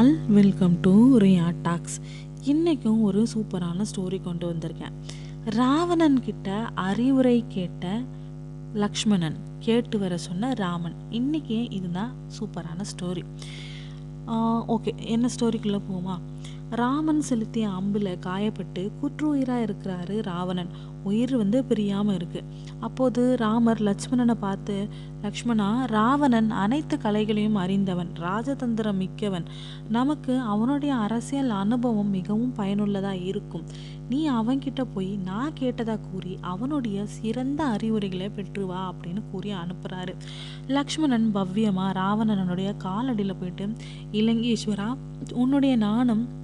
All welcome to Riya talks இன்றைக்கும் ஒரு சூப்பரான ஸ்டோரி கொண்டு வந்திருக்கேன். ராவணன் கிட்ட அறிவுரை கேட்ட லக்ஷ்மணன் கேட்டு வர சொன்ன ராமன். இன்றைக்கி இதுதான் சூப்பரான ஸ்டோரி ஓகே என்ன ஸ்டோரிக்குள்ளே போமா ராமன் செலுத்திய அம்பில் காயப்பட்டு குற்றுயிராக இருக்கிறாரு ராவணன். உயிர் வந்து பிரியாமல் இருக்குது அப்போது ராமர் லட்சுமணனை பார்த்து லக்ஷ்மணா ராவணன் அனைத்து கலைகளையும் அறிந்தவன் ராஜதந்திரம் மிக்கவன். நமக்கு அவனுடைய அரசியல் அனுபவம் மிகவும் பயனுள்ளதாக இருக்கும். நீ அவன்கிட்ட போய் நான் கேட்டதாக கூறி அவனுடைய சிறந்த அறிவுரைகளை பெற்று வா அப்படின்னு கூறி அனுப்புகிறாரு லக்ஷ்மணன் பவ்யமா ராவணனுடைய காலடியில் போயிட்டு இலங்கேஸ்வரா உன்னுடைய நாணம்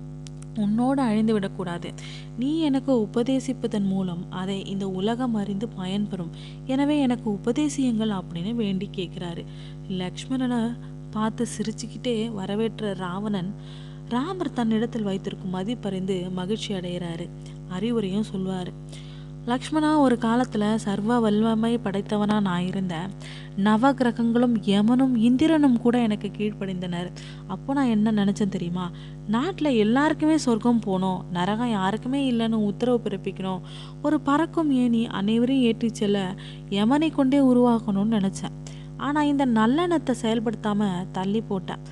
உன்னோடு அழிந்து விடக்கூடாது. நீ எனக்கு உபதேசிப்பதன் மூலம் அதை இந்த உலகம் அறிந்து பயன்பெறும். எனவே எனக்கு உபதேசியங்கள் அப்படின்னு வேண்டி கேட்குறாரு. லக்ஷ்மணனை பார்த்து சிரிச்சுக்கிட்டே வரவேற்ற ராவணன் ராமர் தன்னிடத்தில் வைத்திருக்கும் மதிப்பறிந்து மகிழ்ச்சி அடைகிறாரு. அறிவுரையும் சொல்லுவார் லக்ஷ்மணா ஒரு காலத்தில் சர்வ வல்லமை படைத்தவனாக நான் இருந்தேன். நவ கிரகங்களும் யமனும் இந்திரனும் கூட எனக்கு கீழ்ப்படிந்தனர். அப்போ நான் என்ன நினச்சேன் தெரியுமா? நாட்டில் எல்லாருக்குமே சொர்க்கம் போகணும் நரகம் யாருக்குமே இல்லைன்னு உத்தரவு பிறப்பிக்கணும். ஒரு பறக்கும் ஏணி அனைவரையும் ஏற்றி செல்ல யமனை கொண்டே உருவாக்கணும்னு நினச்சேன். ஆனால் இந்த நல்லெண்ணத்தை செயல்படுத்தாமல் தள்ளி போட்டேன்.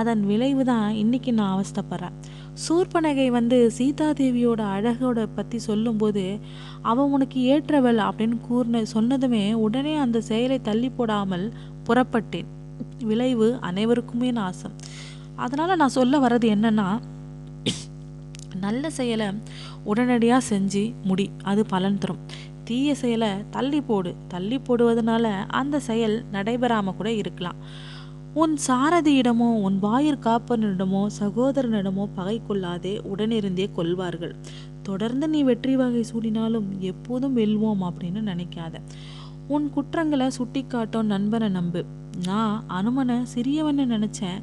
அதன் விளைவு தான் இன்னைக்கு நான் அவஸ்தப்படுறேன். சூர்பனகை வந்து சீதாதேவியோட அழகோட பற்றி சொல்லும்போது அவன் உனக்கு ஏற்றவள் அப்படின்னு கூர்ன சொன்னதுமே உடனே அந்த செயலை தள்ளி போடாமல் புறப்பட்டேன். விளைவு அனைவருக்குமே நாசம். அதனால் நான் சொல்ல வர்றது என்னன்னா நல்ல செயலை உடனடியாக செஞ்சு முடி. அது பலன் தரும். தீய செயலை தள்ளி போடு. தள்ளி போடுவதனால அந்த செயல் நடைபெறாமல் கூட இருக்கலாம். உன் சாரதியிடமோ உன் வாயிற் காப்பனிடமோ சகோதரனிடமோ பகை கொள்ளாதே உடனிருந்தே கொள்வார்கள். தொடர்ந்து நீ வெற்றி வகை சூடினாலும் எப்போதும் வெல்வோம் அப்படின்னு நினைக்காத. உன் குற்றங்களை சுட்டி காட்டும் நண்பனை நம்பு. நான் அனுமனை சிறியவனை நினச்சேன்.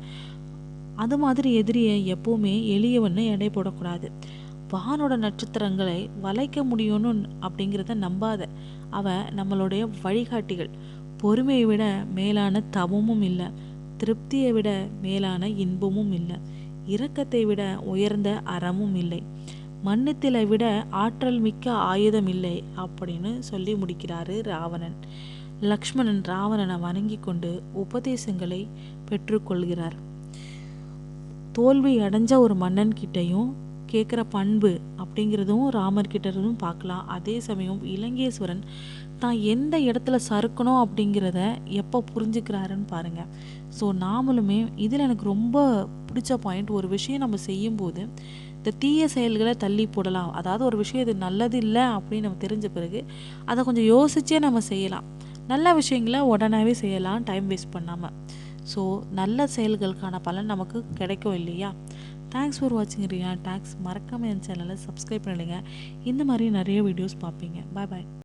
அது மாதிரி எதிரியை எப்போவுமே எளியவன்னு எடை போடக்கூடாது. வானோட நட்சத்திரங்களை வளைக்க முடியும்னு அப்படிங்கிறத நம்பாத. அவ நம்மளுடைய வழிகாட்டிகள். பொறுமையை விட மேலான தவமும் இல்லை. திருப்தியை விட மேலான இன்பமும் இல்லை. இரக்கத்தை விட உயர்ந்த அறமும் இல்லை. மன்னித்தலை விட ஆற்றல் மிக்க ஆயுதம் இல்லை அப்படின்னு சொல்லி முடிக்கிறாரு ராவணன். லக்ஷ்மணன் ராவணனை வணங்கி கொண்டு உபதேசங்களை பெற்றுக்கொள்கிறார் தோல்வி அடைஞ்ச ஒரு மன்னன் கிட்டையும் கேட்குற பண்பு அப்படிங்கிறதும் ராமர்கிட்ட இருந்தும் பார்க்கலாம். அதே சமயம் இலங்கேஸ்வரன் தான் எந்த இடத்துல சறுக்கணும் அப்படிங்கிறத எப்போ புரிஞ்சுக்கிறாருன்னு பாருங்கள் ஸோ நாமளுமே இதில் எனக்கு ரொம்ப பிடிச்ச பாயிண்ட் ஒரு விஷயம் நம்ம செய்யும்போது இந்த தீய செயல்களை தள்ளி போடலாம். அதாவது ஒரு விஷயம் இது நல்லது இல்லை அப்படின்னு நம்ம தெரிஞ்ச பிறகு அதை கொஞ்சம் யோசிச்சே நம்ம செய்யலாம். நல்ல விஷயங்களை உடனே செய்யலாம் டைம் வேஸ்ட் பண்ணாமல் ஸோ நல்ல செயல்களுக்கான பலன் நமக்கு கிடைக்கும் இல்லையா? தேங்க்ஸ் ஃபார் வாட்சிங் ரியா டேக்ஸ் மறக்காமல் என் சேனலை சப்ஸ்கிரைப் பண்ணிடுங்க இந்த மாதிரி நிறைய வீடியோஸ் பார்ப்பீங்க. பாய் பாய்